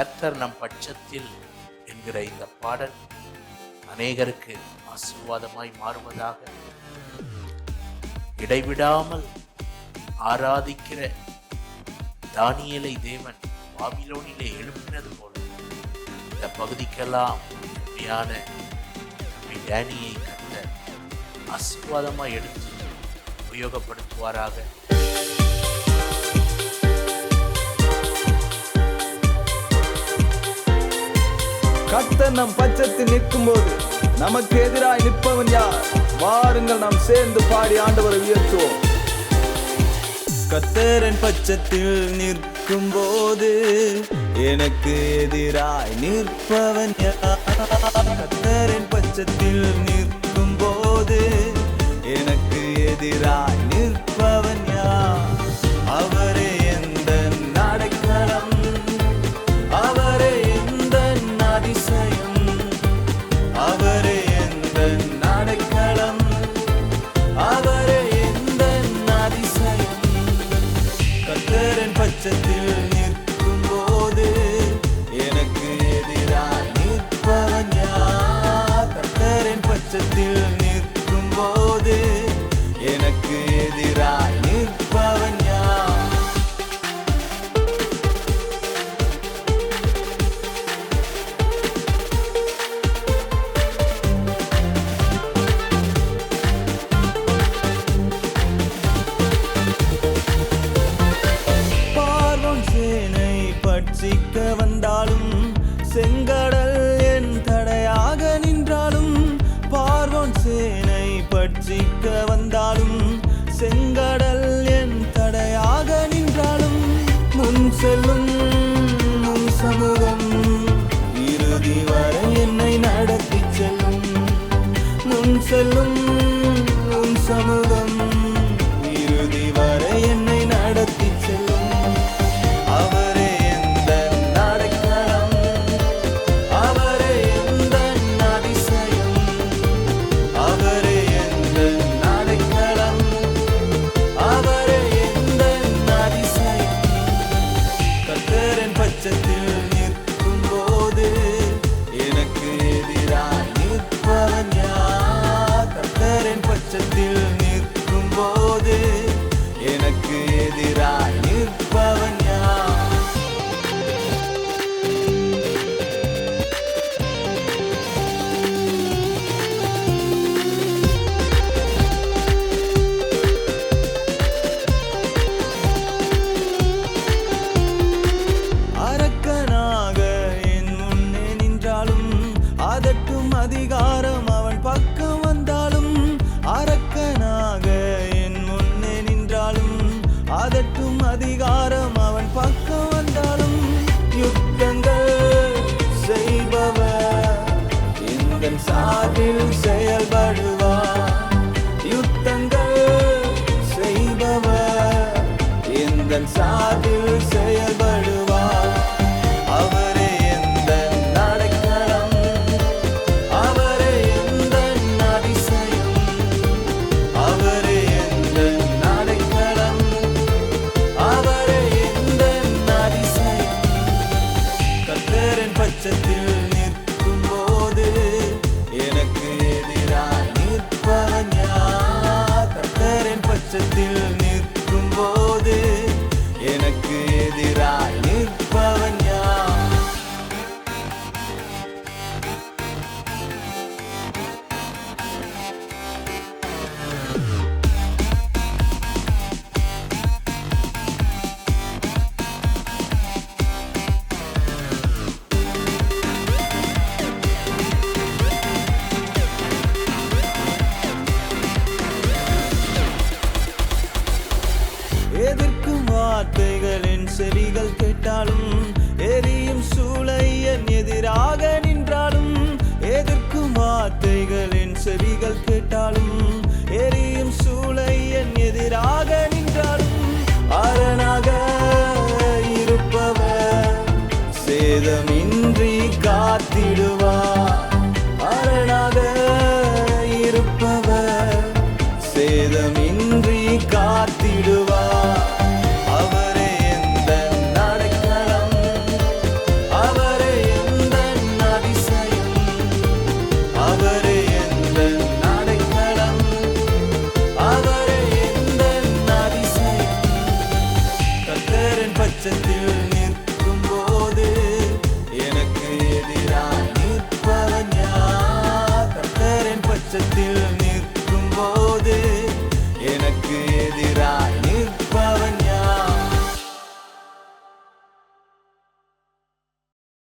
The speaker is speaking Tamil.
கர்த்தர் நம் பட்சத்தில் என்கிற இந்த பாடல் அநேகருக்கு ஆசீர்வாதமாய் மாறுவதாக. இடைவிடாமல் ஆராதிக்கிற தானியலை தேவன் பாபிலோனிலே எழுப்பினது போல இந்த பகுதிக்கெல்லாம் உண்மையான டேனியை ஆசீர்வாதமாய் எடுத்து உபயோகப்படுத்துவாராக. கத்த நம் பச்சத்தில் நிற்கும் போது நமக்கு எதிராய் நிற்பவன் யார்? வாருங்கள் நாம் சேர்ந்து பாடி ஆண்டவரை உயர்த்துவோம். கத்தரன் பச்சத்தில் நிற்கும் போது எனக்கு எதிராய் நிற்பவன் கத்தரன் பச்சத்தில் நிற்கும் போது எனக்கு எதிராய் அதிசயம் அவரே எந்த நடைக்கலம் அவரே எந்த அதிசயம் கத்தரன் பட்சத்தில் ரட்சிக்க வந்தாலும் செங்கடல் என் தடையாக நின்றாலும் பார்வோன் சேனை பட்சிக்க வந்தாலும் செங்கடல் என் தடையாக நின்றாலும் முன் செல்லும் முன் சமூகம் இறுதி வரை என்னை நடத்தி செல்லும். முன் செல்லும் கத்தரன் இந்த சேதமின்றி காத்திடுவார் அரணாக இருப்பவர்